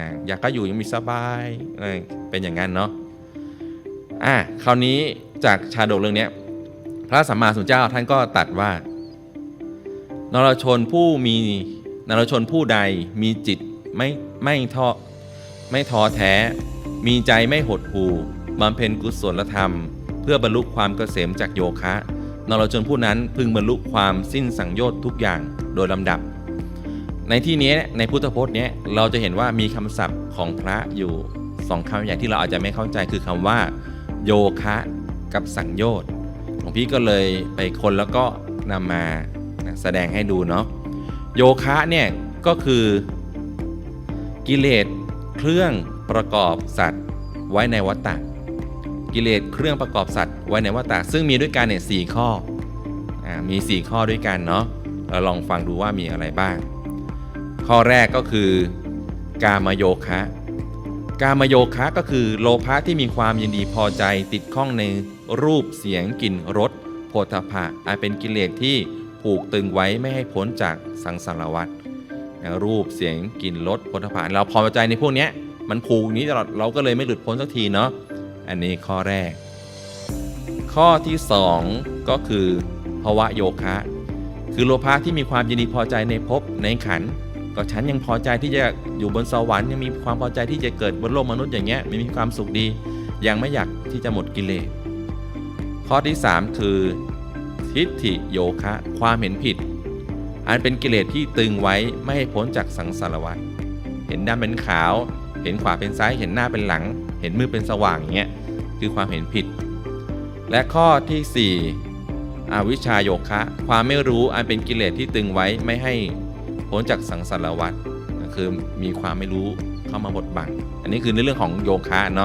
นะอยากก็อยู่ยังมีสบายเออเป็นอย่างนั้นเนาะอะคราวนี้จากชาดกเรื่องนี้พระสัมมาสัมพุทธเจ้าท่านก็ตัดว่านรชนผู้มีนรชนผู้ใดมีจิตไม่ไม่ท้อไม่ท้อแท้ มีใจไม่หดหู่บำเพ็ญกุศลธรรม เพื่อบรรลุความเกษมจากโยคะนรชนผู้นั้นพึงบรรลุความสิ้นสังโยชน์ทุกอย่างโดยลำดับ ในที่นี้ในพุทธพจน์เนี้ยเราจะเห็นว่ามีคำศัพท์ของพระอยู่สองคำใหญ่ที่เราอาจจะไม่เข้าใจคือคำว่า โยคะกับสังโยชน์หลวงพี่ก็เลยไปคนแล้วก็นำมาแสดงให้ดูเนาะโยคะเนี่ยก็คือกิเลสเครื่องประกอบสัตว์ไว้ในวัฏฏะกิเลสเครื่องประกอบสัตว์ไว้ในวัฏฏะซึ่งมีด้วยกันเนี่ยสข้ออมี 4 ข้อด้วยกันเนาะเราลองฟังดูว่ามีอะไรบ้าง ข้อแรกก็คือกามโยคะ กามโยคะก็คือโลภะที่มีความยินดีพอใจติดข้องในรูปเสียงกลิ่นรสโผฏฐัพะอาจเป็นกิเลสที่ผูกตึงไว้ไม่ให้พ้นจากสังสารวัฏนรูปเสียงกลิ่นรสโผฏฐัพะเราพอใจในพวกนี้มันผูกอย่างนี้ตลอดเราก็เลยไม่หลุดพ้นสักทีเนาะอันนี้ข้อแรก ข้อที่ 2 ก็คือภวะโยคะ คือโลภะที่มีความยินดีพอใจในภพในขันธ์ ก็ฉันยังพอใจที่จะอยู่บนสวรรค์ยังมีความพอใจที่จะเกิดบนโลกมนุษย์อย่างเงี้ยมีความสุขดี ยังไม่อยากที่จะหมดกิเลสข้อที่ 3 คือ ทิฏฐิโยคะ ความเห็นผิด อันเป็นกิเลสที่ตึงไว้ไม่ให้พ้นจากสังสารวัฏเห็นดำเป็นขาว เห็นขวาเป็นซ้าย เห็นหน้าเป็นหลัง เห็นมืดเป็นสว่างอย่างเงี้ยคือความเห็นผิด และข้อทีสี่4 อวิชชาโยคะ ความไม่รู้อันเป็นกิเลสที่ตึงไว้ไม่ให้ พ้นจากสังสารวัฏคือมีความไม่รู้เข้ามาบดบัง อันนี้คือในเรื่องของโยคะเนาะ